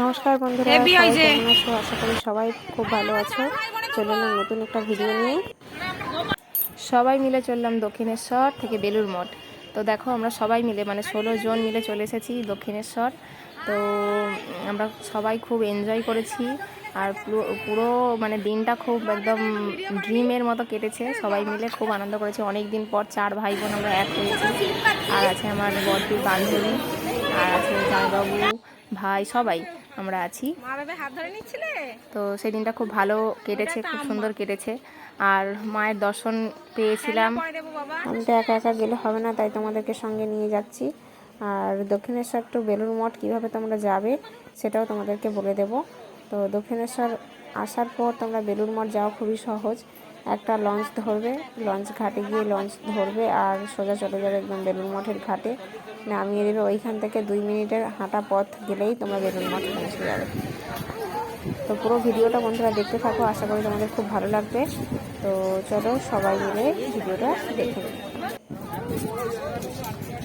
নমস্কার বন্ধুরা হেভি কেমন আছো? আশা করি সবাই খুব ভালো আছো। চলুন নতুন একটা ভিডিও নিয়ে। সবাই মিলে চললাম দক্ষিণেশ্বর থেকে বেলুর মঠ। তো দেখো আমরা সবাই মিলে মানে ষোলো জন মিলে চলে এসেছি দক্ষিণেশ্বর। তো আমরা সবাই খুব এনজয় করেছি। আর পুরো মানে দিনটা খুব একদম ড্রিমের মতো কেটেছে। সবাই মিলে খুব আনন্দ করেছি। অনেক দিন পর চার ভাই বোন আমরা এক হয়েছি। আর আছে আমার বড়দির বান্ধবী। আর আছে জামাইবাবু ভাই সবাই আমরা আছি। মা বাবা হাত ধরে নিচ্ছিলে? তো সেই দিনটা খুব ভালো কেটেছে খুব সুন্দর কেটেছে। আর মায়ের দর্শন পেয়েছিলাম। আমি তো একা একা গেলে হবে না তাই তোমাদেরকে সঙ্গে নিয়ে যাচ্ছি। আর দক্ষিণেশ্বর টু বেলুর মঠ কীভাবে তোমরা যাবে সেটাও তোমাদেরকে বলে দেব। তো দক্ষিণেশ্বর আসার পর তোমরা বেলুর মঠ যাওয়া খুবই সহজ। একটা লঞ্চ ধরবে, লঞ্চ ঘাটে গিয়ে লঞ্চ ধরবে আর সোজা চলে যাবে একদম বেলুন মঠের ঘাটে। নামিয়ে দেবে ওইখান থেকে দুই মিনিটের হাঁটা পথ গেলেই তোমরা বেলুর মঠ পৌঁছে যাবে। তো পুরো ভিডিওটা বন্ধুরা দেখতে থাকো, আশা করি তোমাদের খুব ভালো লাগবে। তো চলো সবাই মিলে ভিডিওটা দেখে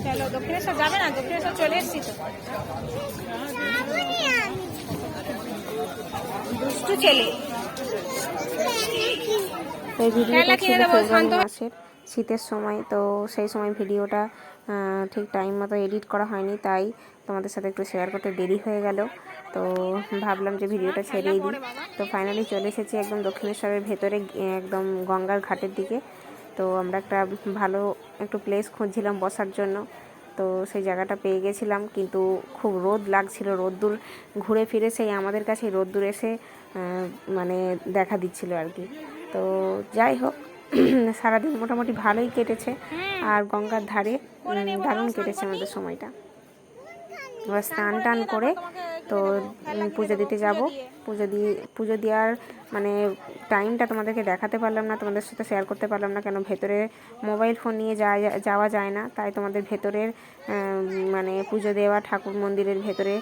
চলো, দক্ষিণেশ্বর যাবে না? দক্ষিণেশ্বর চলে এসছি তো। দুষ্টু ছেলে। এই ভিডিওটা ছিল ফেব্রুয়ারি মাসের শীতের সময়। তো সেই সময় ভিডিওটা ঠিক টাইম মতো এডিট করা হয়নি তাই তোমাদের সাথে একটু শেয়ার করতে দেরি হয়ে গেল। তো ভাবলাম যে ভিডিওটা ছেড়েই দিই। তো ফাইনালি চলে এসেছি একদম দক্ষিণেশ্বরের ভেতরে একদম গঙ্গার ঘাটের দিকে। তো আমরা একটা ভালো একটু প্লেস খুঁজছিলাম বসার জন্য। তো সেই জায়গাটা পেয়ে গেছিলাম কিন্তু খুব রোদ লাগছিল। রোদ্দুর ঘুরে ফিরে সেই আমাদের কাছে রোদ্দুর এসে মানে দেখা দিচ্ছিল আর কি। তো যাই হোক, সারাদিন মোটামুটি ভালোই কেটেছে আর গঙ্গার ধারে দারুণ কেটেছে আমাদের সময়টা। এবার স্নান টান করে তো পুজো দিতে যাব। পুজো দিয়ে, পুজো দেওয়ার মানে টাইমটা তোমাদেরকে দেখাতে পারলাম না, তোমাদের সাথে শেয়ার করতে পারলাম না, কেন ভেতরে মোবাইল ফোন নিয়ে যাওয়া যাওয়া যায় না। তাই তোমাদের ভেতরের মানে পুজো দেওয়া, ঠাকুর মন্দিরের ভেতরে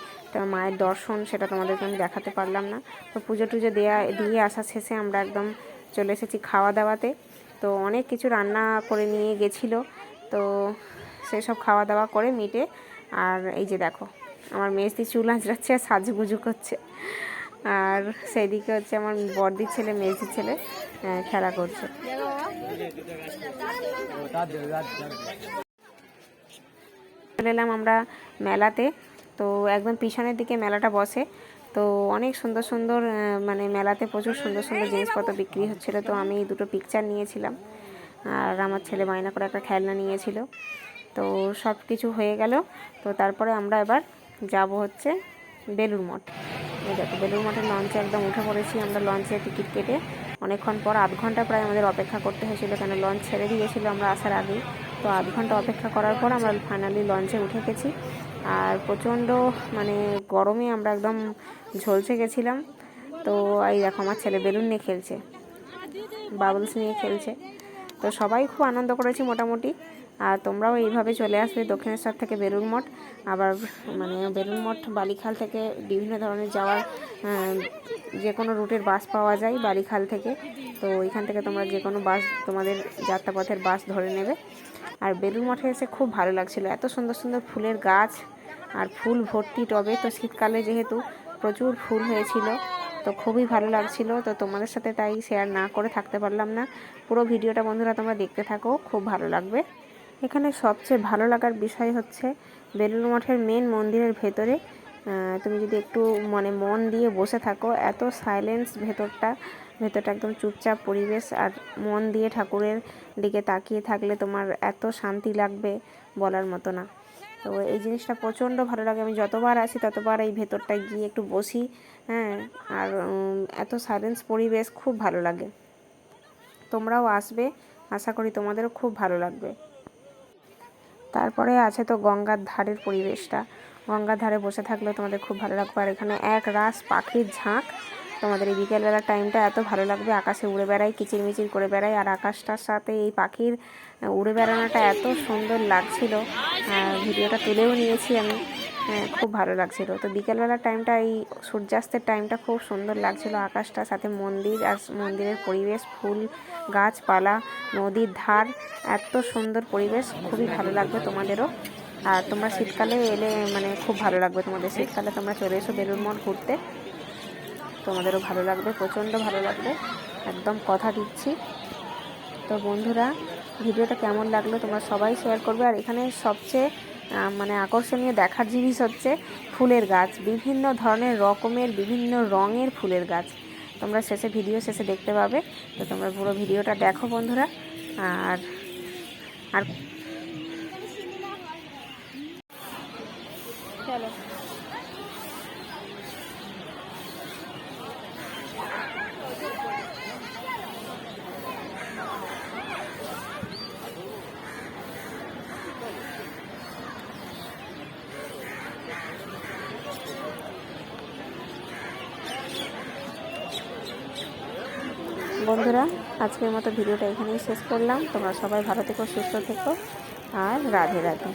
মায়ের দর্শন, সেটা তোমাদেরকে আমি দেখাতে পারলাম না। তো পুজো টুজো দেওয়া দিয়ে আসা শেষে আমরা একদম চলে এসেছি খাওয়া দাওয়াতে তো অনেক কিছু রান্না করে নিয়ে গেছিল। তো সেসব খাওয়া দাওয়া করে মিটে। আর এই যে দেখো, আমার মেজদি চুল আঁচড়াচ্ছে আর সাজুগুজু করছে। আর সেদিকে হচ্ছে আমার বড়দির ছেলে মেজদির ছেলে খেলা করছে। চলে এলাম আমরা মেলাতে। তো একদম পিছনের দিকে মেলাটা বসে। তো অনেক সুন্দর সুন্দর মানে মেলাতে প্রচুর সুন্দর সুন্দর জিনিসপত্র বিক্রি হচ্ছিল। তো আমি দুটো পিকচার নিয়েছিলাম। আর আমার ছেলে বায়না করে একটা খেলনা নিয়েছিল। তো সব কিছু হয়ে গেল। তো তারপরে আমরা এবার যাব হচ্ছে বেলুর মঠ। দেখো বেলুর মঠের লঞ্চে একদম উঠে পড়েছি আমরা লঞ্চে টিকিট কেটে। অনেকক্ষণ পর আধ ঘণ্টা প্রায় আমাদের অপেক্ষা করতে হয়েছিল, কেন লঞ্চ ছেড়ে দিয়েছিল আমরা আসার আগেই। তো আধ ঘণ্টা অপেক্ষা করার পর আমরা ফাইনালি লঞ্চে উঠে গেছি। আর প্রচণ্ড মানে গরমে আমরা একদম ঝলসে গেছিলাম। তো এই দেখো, আমার ছেলে বেলুন নিয়ে খেলছে বাবলস নিয়ে খেলছে। তো সবাই খুব আনন্দ করেছি মোটামুটি। আর তোমরাও এইভাবে চলে আসবে দক্ষিণেশ্বর থেকে বেলুর মঠ। আবার মানে বেলুর মঠ, বালিখাল থেকে বিভিন্ন ধরনের যাওয়ার যে কোনো রুটের বাস পাওয়া যায় বালিখাল থেকে। তো ওইখান থেকে তোমরা যে কোনো বাস, তোমাদের যাত্রাপথের বাস ধরে নেবে। আর বেলুর মঠে এসে খুব ভালো লাগছিল। এত সুন্দর সুন্দর ফুলের গাছ আর ফুল ভর্তি টবে। তো শীতকালে যেহেতু প্রচুর ফুল হয়েছিল, তো খুবই ভালো লাগছিল। তো তোমাদের সাথে তাই শেয়ার না করে থাকতে পারলাম না। পুরো ভিডিওটা বন্ধুরা তোমরা দেখতে থাকো, খুব ভালো লাগবে। এখানে সবচেয়ে ভালো লাগার বিষয় হচ্ছে বেলুড় মঠের মেন মন্দিরের ভেতরে তুমি যদি একটু মানে মন দিয়ে বসে থাকো, এত সাইলেন্স ভেতরটা ভেতরটা একদম চুপচাপ পরিবেশ আর মন দিয়ে ঠাকুরের দিকে তাকিয়ে থাকলে তোমার এত শান্তি লাগবে বলার মতো না। তো এই জিনিসটা প্রচণ্ড ভালো লাগে। আমি যতবার আসি ততবার এই ভেতরটায় গিয়ে একটু বসি হ্যাঁ আর এত সাইলেন্স পরিবেশ খুব ভালো লাগে। তোমরাও আসবে, আশা করি তোমাদেরও খুব ভালো লাগবে। তারপরে আছে তো গঙ্গার ধারের পরিবেশটা। গঙ্গার ধারে বসে থাকলে তোমাদের খুব ভালো লাগবে। আর এখানে এক রাস পাখির ঝাঁক। তোমাদের এই বিকেলবেলার টাইমটা এত ভালো লাগবে। আকাশে উড়ে বেড়ায়, কিচিরমিচির করে বেড়ায়, আর আকাশটার সাথে এই পাখির, উড়ে বেড়ানোটা এত সুন্দর লাগছিল। ভিডিওটা তুলেও নিয়েছি আমি। হ্যাঁ, খুব ভালো লাগছিল। তো বিকেলবেলার টাইমটা এই সূর্যাস্তের টাইমটা খুব সুন্দর লাগছিল আকাশটা সাথে মন্দির আর মন্দিরের পরিবেশ ফুল গাছপালা নদীর ধার এত সুন্দর পরিবেশ খুবই ভালো লাগবে তোমাদেরও। আর তোমরা শীতকালে এলে মানে খুব ভালো লাগবে তোমাদের। শীতকালে তোমরা চলে এসো বেলুর মঠ ঘুরতে। তোমাদেরও ভালো লাগবে প্রচণ্ড ভালো লাগবে। একদম কথা দিচ্ছি। তো বন্ধুরা ভিডিওটা কেমন লাগল তোমরা সবাই শেয়ার করবে। আর এখানে সবচেয়ে মানে আকর্ষণীয় দেখার জিনিস হচ্ছে ফুলের গাছ। বিভিন্ন ধরনের রকমের, বিভিন্ন রঙের ফুলের গাছ। তোমরা শেষে, ভিডিও শেষে দেখতে পাবে। তো তোমরা পুরো ভিডিওটা দেখো বন্ধুরা। আর আর চলো। বন্ধুরা, আজকের মতো ভিডিওটা এখানেই শেষ করলাম। তোমরা সবাই ভালো থেকো, সুস্থ থেকো, আর রাধে রাধে।